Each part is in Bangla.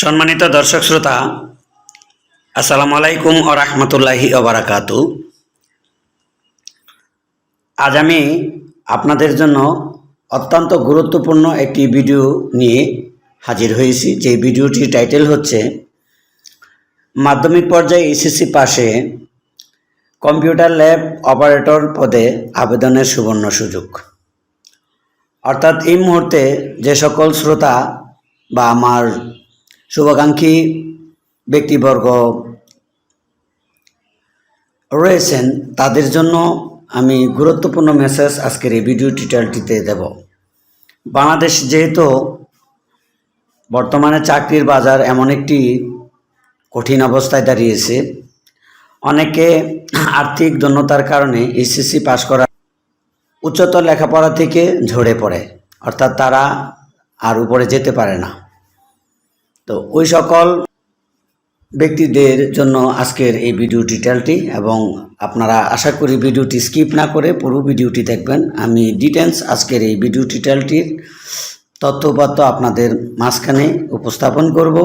সম্মানিত দর্শক শ্রোতা, আসসালামু আলাইকুম ও রহমতুল্লাহি ওবরাকাতু আজ আমি আপনাদের জন্য অত্যন্ত গুরুত্বপূর্ণ একটি ভিডিও নিয়ে হাজির হয়েছি। যে ভিডিওটির টাইটেল হচ্ছে, মাধ্যমিক পর্যায়ে এসএসসি পাশে কম্পিউটার ল্যাব অপারেটর পদে আবেদনের সুবর্ণ সুযোগ। অর্থাৎ এই মুহূর্তে যে সকল শ্রোতা বা আমার শুভাকাঙ্ক্ষী ব্যক্তিবর্গ, রয়েছেন। তাদের জন্য আমি গুরুত্বপূর্ণ মেসেজ আজকের এই ভিডিও টিউটোরিয়ালটিতে দেব। বাংলাদেশ যেহেতু বর্তমানে চাকরির বাজার এমন একটি কঠিন অবস্থায় দাঁড়িয়েছে, অনেকে আর্থিক দন্যতার কারণে এসএসসি পাশ করা উচ্চতর লেখাপড়া থেকে ঝরে পড়ে, অর্থাৎ তারা আর উপরে যেতে পারে না। তো ওই সকল ব্যক্তিদের জন্য আজকের এই ভিডিও ডিটেলটি এবং আপনারা আশা করি ভিডিওটি স্কিপ না করে পুরো ভিডিওটি দেখবেন। আমি ডিটেলস আজকের এই ভিডিও ডিটেলটির তথ্যপাত্য আপনাদের মাঝখানে উপস্থাপন করব।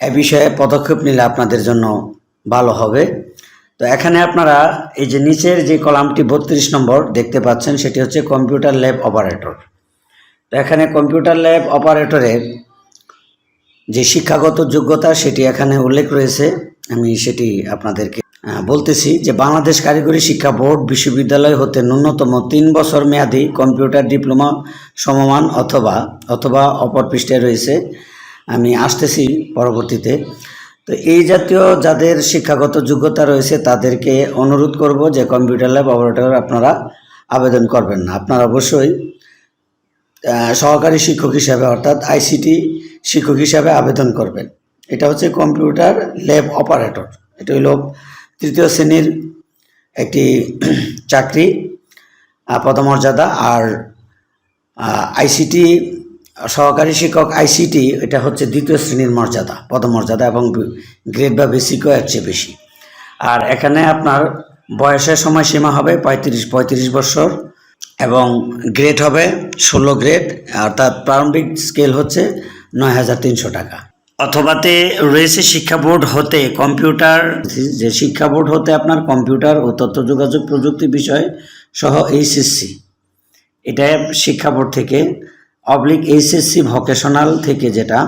এ বিষয়ে পদক্ষেপ নিলে আপনাদের জন্য ভালো হবে। তো এখানে আপনারা এই যে নিচের যে কলামটি বত্রিশ নম্বর দেখতে পাচ্ছেন, সেটি হচ্ছে কম্পিউটার ল্যাব অপারেটর তো এখানে কম্পিউটার ল্যাব অপারেটরের যে শিক্ষাগত যোগ্যতা সেটি এখানে উল্লেখ রয়েছে, আমি সেটি আপনাদেরকে বলতেছি যে বাংলাদেশ কারিগরি শিক্ষা বোর্ড বিশ্ববিদ্যালয় হতে ন্যূনতম তিন বছর মেয়াদি কম্পিউটার ডিপ্লোমা সমমান অথবা অথবা অপর পৃষ্ঠায় রয়েছে, আমি আসতেছি পরবর্তীতে। তো এই জাতীয় যাদের শিক্ষাগত যোগ্যতা রয়েছে তাদেরকে অনুরোধ করব যে কম্পিউটার ল্যাব অপারেটর আপনারা আবেদন করবেন না। আপনারা অবশ্যই সহকারী শিক্ষক হিসাবে অর্থাৎ আইসিটি শিক্ষক হিসাবে আবেদন করবেন। এটা হচ্ছে কম্পিউটার ল্যাব অপারেটর। এটা হলো তৃতীয় শ্রেণির একটি চাকরি পদমর্যাদা আর আইসিটি সহকারী শিক্ষক আইসিটি এটা হচ্ছে দ্বিতীয় শ্রেণির মর্যাদা, পদমর্যাদা এবং গ্রেড বা বেসিকও এর চেয়ে বেশি। আর এখানে আপনার বয়সের সময়সীমা হবে পঁয়ত্রিশ পঁয়ত্রিশ বছর এবং গ্রেড হবে ষোলো গ্রেড। অর্থাৎ প্রারম্ভিক স্কেল হচ্ছে নয় হাজার তিনশো টাকা। অথবাতে রয়েছে শিক্ষা বোর্ড হতে কম্পিউটার। যে শিক্ষা বোর্ড হতে আপনার কম্পিউটার ও তথ্য যোগাযোগ প্রযুক্তি বিষয় সহ এইচএসসি। এটা শিক্ষা বোর্ড থেকে অবলিক এইচএসসি ভোকেশনাল থেকে যেটা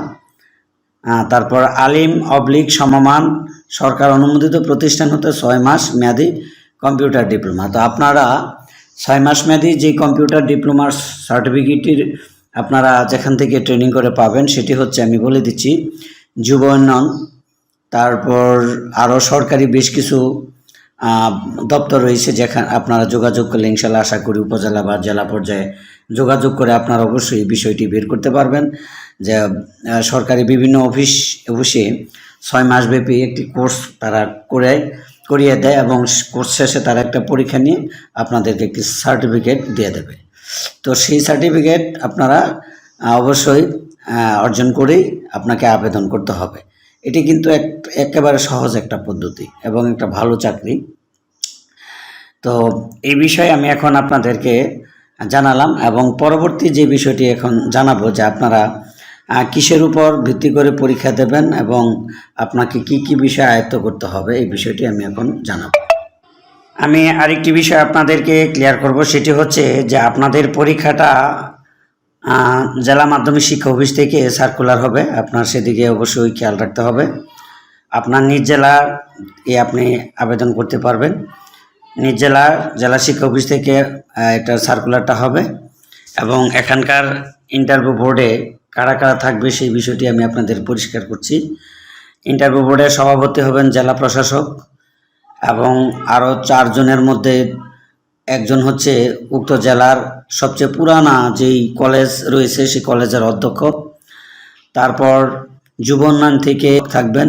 তারপর আলিম অবলিক সমমান সরকার অনুমোদিত প্রতিষ্ঠান হতে ছয় মাস মেয়াদি কম্পিউটার ডিপ্লোমা। তো আপনারা ছয় মাস মেয়াদি যে কম্পিউটার ডিপ্লোমার সার্টিফিকেটের আপনারা যেখান থেকে ট্রেনিং করে পাবেন, সেটি হচ্ছে আমি বলে দিচ্ছি যুব উন্নয়ন তারপর আরও সরকারি বেশ কিছু দপ্তর রয়েছে যেখানে আপনারা যোগাযোগ করলে ইনশাল্লাহ আশা করি উপজেলা বা জেলা পর্যায়ে যোগাযোগ করে আপনারা অবশ্যই বিষয়টি বের করতে পারবেন। যে সরকারি বিভিন্ন অফিস, অফিসে ছয় মাসব্যাপী একটি কোর্স তারা করে, করিয়ে দেয় এবং কোর্স শেষে তারা একটা পরীক্ষা নিয়ে আপনাদেরকে একটি সার্টিফিকেট দিয়ে দেবে। তো সেই সার্টিফিকেট আপনারা অবশ্যই অর্জন করেই আপনাকে আবেদন করতে হবে। এটি কিন্তু এক, একেবারে সহজ একটা পদ্ধতি এবং একটা ভালো চাকরি। তো এই বিষয়ে আমি এখন আপনাদেরকে জানালাম এবং পরবর্তী যে বিষয়টি এখন জানাব যে আপনারা কিসের উপর ভিত্তি করে পরীক্ষা দেবেন এবং আপনাকে কি কি বিষয় আয়ত্ত করতে হবে, এই বিষয়টি আমি এখন জানাব। আমি আরেকটি বিষয় আপনাদেরকে ক্লিয়ার করব, সেটি হচ্ছে যে আপনাদের পরীক্ষাটা জেলা মাধ্যমিক শিক্ষা অফিস থেকে সার্কুলার হবে। আপনার সেদিকে অবশ্যই খেয়াল রাখতে হবে। আপনার নিজ জেলার এ আপনি আবেদন করতে পারবেন। নিজ জেলার জেলা শিক্ষা অফিস থেকে এটা সার্কুলারটা হবে এবং এখানকার ইন্টারভিউ বোর্ডে কারা কারা থাকবে সেই বিষয়টি আমি আপনাদের পরিষ্কার করছি। ইন্টারভিউ বোর্ডের সভাপতি হবেন জেলা প্রশাসক এবং আরও চারজনের মধ্যে একজন হচ্ছে উক্ত জেলার সবচেয়ে পুরানা যেই কলেজ রয়েছে সেই কলেজের অধ্যক্ষ। তারপর যুব উন্নয়ন থেকে থাকবেন।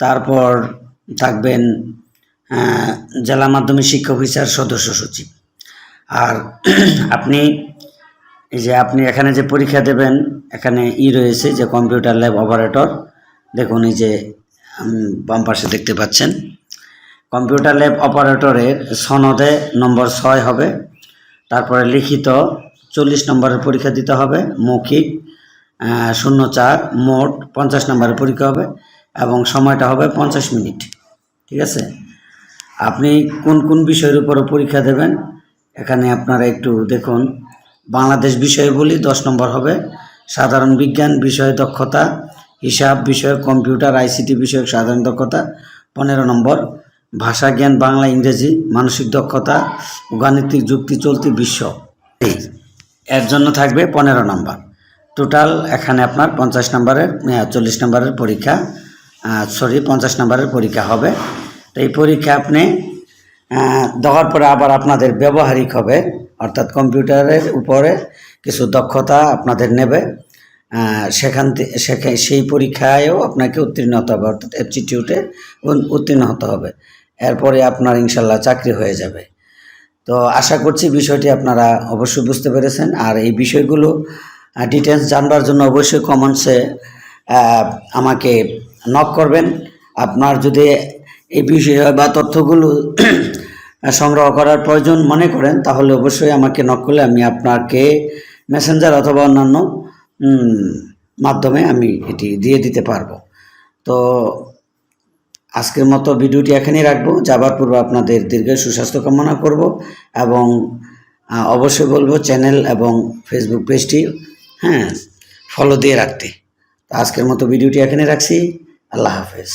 তারপর থাকবেন জেলা মাধ্যমিক শিক্ষা অফিসার সদস্য সচিব। আর আপনি এই যে আপনি এখানে যে পরীক্ষা দেবেন, এখানে ই রয়েছে যে কম্পিউটার ল্যাব অপারেটর। দেখুন এই যে বাম পাশে দেখতে পাচ্ছেন। কম্পিউটার ল্যাব অপারেটরের সনদে নম্বর ছয় হবে। তারপরে লিখিত চল্লিশ নম্বরের পরীক্ষা দিতে হবে, মৌখিক শূন্য চার, মোট পঞ্চাশ নম্বরের পরীক্ষা হবে এবং সময়টা হবে পঞ্চাশ মিনিট। ঠিক আছে? আপনি কোন কোন বিষয়ের উপরে পরীক্ষা দেবেন? এখানে আপনারা একটু দেখুন। বাংলাদেশ বিষয়ে বলি দশ নম্বর হবে। সাধারণ বিজ্ঞান বিষয়ে দক্ষতা, হিসাব বিষয়ক, কম্পিউটার, আইসিটি বিষয়ক সাধারণ দক্ষতা, পনেরো নম্বর। ভাষা জ্ঞান বাংলা, ইংরেজি, মানসিক দক্ষতা ও গাণিতিক যুক্তি চলতি বিশ্ব এই। এর জন্য থাকবে পনেরো নম্বর। টোটাল এখানে আপনার পঞ্চাশ নম্বরের চল্লিশ নম্বরের পরীক্ষা সরি পঞ্চাশ নম্বরের পরীক্ষা হবে। তো এই পরীক্ষা আপনি দেওয়ার পরে আবার আপনাদের ব্যবহারিক হবে, অর্থাৎ কম্পিউটারের উপরে কিছু দক্ষতা আপনাদের নেবে। সেখান থেকে সেই পরীক্ষায়ও আপনাকে উত্তীর্ণ হতে হবে, অর্থাৎ অ্যাপটিটিউডে উত্তীর্ণ হতে হবে। এরপরে আপনার ইনশাল্লাহ চাকরি হয়ে যাবে। তো আশা করছি বিষয়টি আপনারা অবশ্যই বুঝতে পেরেছেন। আর এই বিষয়গুলো ডিটেলস জানবার জন্য অবশ্যই কমেন্টসে আমাকে নক করবেন। আপনার যদি এই বিষয় বা তথ্যগুলো সংগ্রহ করার প্রয়োজন মনে করেন, তাহলে অবশ্যই আমাকে নক করলে আমি আপনাকে মেসেঞ্জার অথবা অন্যান্য মাধ্যমে আমি এটি দিয়ে দিতে পারব। তো আজকের মতো ভিডিওটি এখানেই রাখব। যাবার পূর্বে আপনাদের দীর্ঘ সুস্বাস্থ্য কামনা করব এবং অবশ্যই বলব চ্যানেল এবং ফেসবুক পেজটি হ্যাঁ ফলো দিয়ে রাখতে। আজকের মতো ভিডিওটি এখানে রাখছি। আল্লাহ হাফেজ।